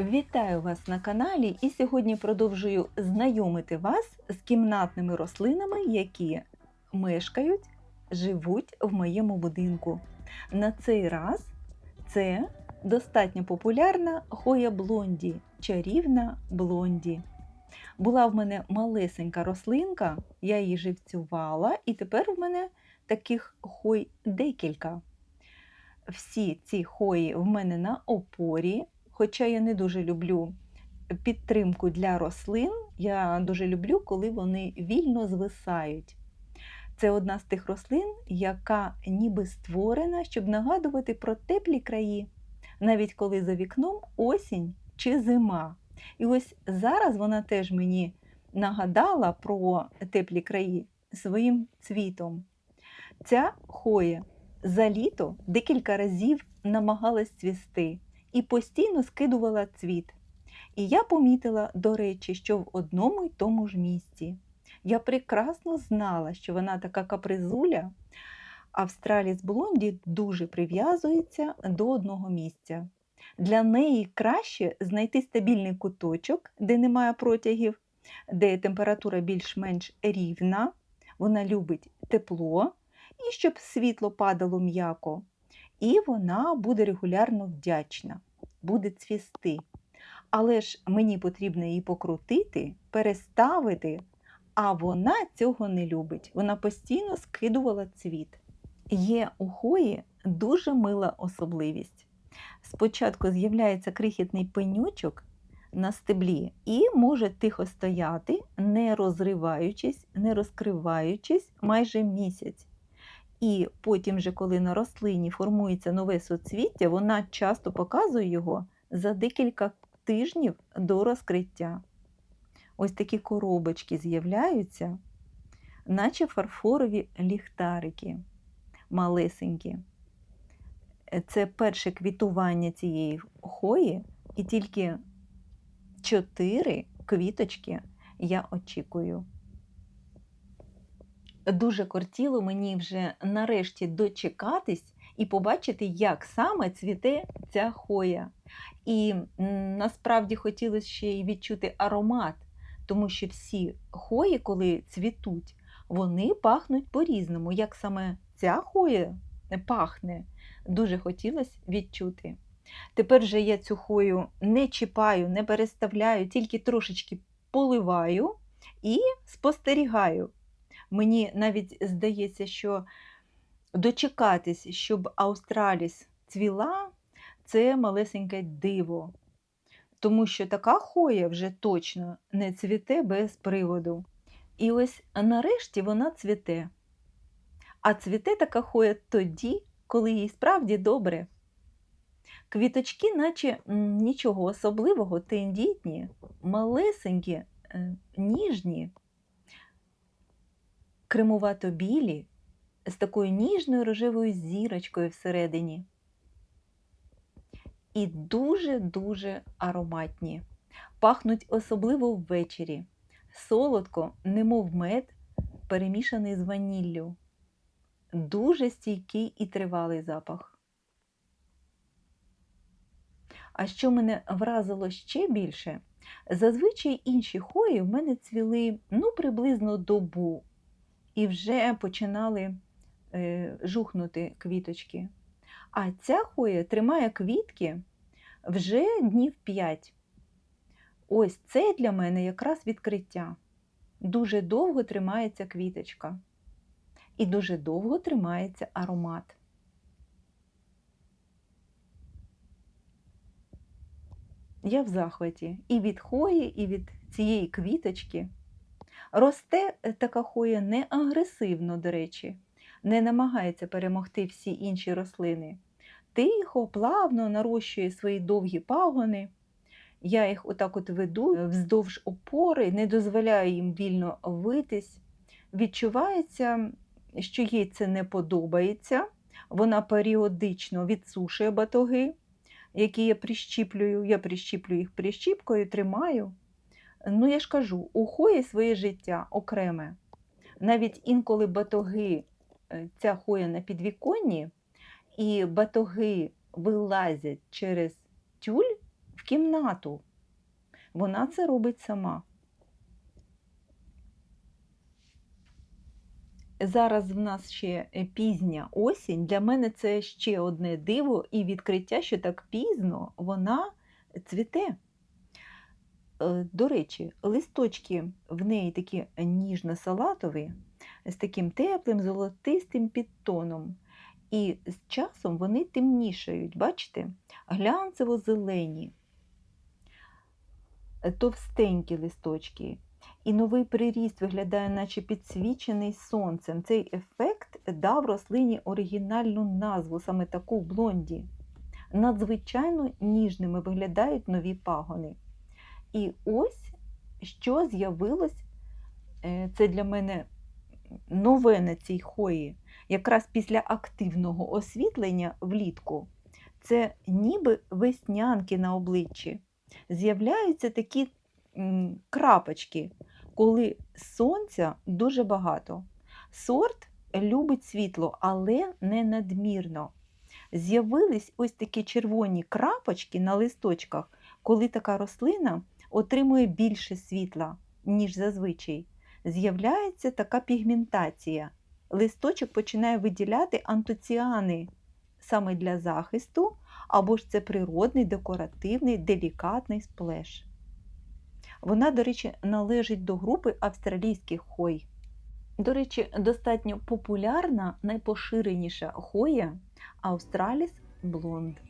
Вітаю вас на каналі і сьогодні продовжую знайомити вас з кімнатними рослинами, які мешкають, живуть в моєму будинку. На цей раз це достатньо популярна хоя блонді, чарівна блонді. Була в мене малесенька рослинка, я її живцювала, і тепер в мене таких хой декілька. Всі ці хої в мене на опорі, хоча я не дуже люблю підтримку для рослин, я дуже люблю, коли вони вільно звисають. Це одна з тих рослин, яка ніби створена, щоб нагадувати про теплі краї, навіть коли за вікном осінь чи зима. І ось зараз вона теж мені нагадала про теплі краї своїм цвітом. Ця хоя за літо декілька разів намагалась цвісти і постійно скидувала цвіт. І я помітила, до речі, що в одному й тому ж місці. Я прекрасно знала, що вона така капризуля, Австраліс Блонді дуже прив'язується до одного місця. Для неї краще знайти стабільний куточок, де немає протягів, де температура більш-менш рівна, вона любить тепло, і щоб світло падало м'яко. І вона буде регулярно вдячна, буде цвісти. Але ж мені потрібно її покрутити, переставити, а вона цього не любить. Вона постійно скидувала цвіт. Є у хої дуже мила особливість. Спочатку з'являється крихітний пенючок на стеблі і може тихо стояти, не розриваючись, не розкриваючись майже місяць. І потім, же, коли на рослині формується нове суцвіття, вона часто показує його за декілька тижнів до розкриття. Ось такі коробочки з'являються, наче фарфорові ліхтарики малесенькі. Це перше квітування цієї хої, і тільки чотири квіточки я очікую. Дуже кортіло мені вже нарешті дочекатись і побачити, як саме цвіте ця хоя. І насправді хотілося ще й відчути аромат, тому що всі хої, коли цвітуть, вони пахнуть по-різному. Як саме ця хоя пахне, дуже хотілося відчути. Тепер же я цю хою не чіпаю, не переставляю, тільки трошечки поливаю і спостерігаю. Мені навіть здається, що дочекатись, щоб Австраліс цвіла, це малесеньке диво. Тому що така хоя вже точно не цвіте без приводу. І ось нарешті вона цвіте. А цвіте така хоя тоді, коли їй справді добре. Квіточки, наче нічого особливого, тендітні, малесенькі, е, ніжні, кремувато-білі, з такою ніжною рожевою зірочкою всередині. І дуже-дуже ароматні. Пахнуть особливо ввечері. Солодко, немов мед, перемішаний з ваніллю. Дуже стійкий і тривалий запах. А що мене вразило ще більше, зазвичай інші хої в мене цвіли ну, приблизно добу і вже починали е, жухнути квіточки. А ця хоя тримає квітки вже днів 5. Ось це для мене якраз відкриття. Дуже довго тримається квіточка. І дуже довго тримається аромат. Я в захваті і від хої, і від цієї квіточки. Росте така хоя не агресивно, до речі, не намагається перемогти всі інші рослини. Тихо, плавно нарощує свої довгі пагони. Я їх отак от веду вздовж опори, не дозволяю їм вільно витись. Відчувається, що їй це не подобається. Вона періодично відсушує батоги, які я прищіплюю. Я прищіплюю їх прищіпкою, тримаю. Ну, я ж кажу, у хої своє життя окреме. Навіть інколи батоги, е, ця хоя на підвіконні, і батоги вилазять через тюль в кімнату. Вона це робить сама. Зараз в нас ще е, пізня осінь. Для мене це ще одне диво і відкриття, що так пізно вона цвіте. Е, До речі, листочки в неї такі ніжно-салатові, з таким теплим золотистим підтоном. І з часом вони темнішають, бачите? Глянцево-зелені, е, товстенькі листочки. І новий приріст виглядає, наче підсвічений сонцем. Цей ефект дав рослині оригінальну назву, саме таку блонді. Надзвичайно ніжними виглядають нові пагони. І ось що з'явилось, е, це для мене нове на цій хої, якраз після активного освітлення влітку. Це ніби веснянки на обличчі. З'являються такі крапочки, коли сонця дуже багато. Сорт любить світло, але не надмірно. З'явились ось такі червоні крапочки на листочках, коли така рослина отримує більше світла, ніж зазвичай. З'являється така пігментація. Листочок починає виділяти антоціани саме для захисту, або ж це природний, декоративний, делікатний сплеш. Вона, до речі, належить до групи австралійських хой. До речі, достатньо популярна, найпоширеніша хоя Australis Blonde.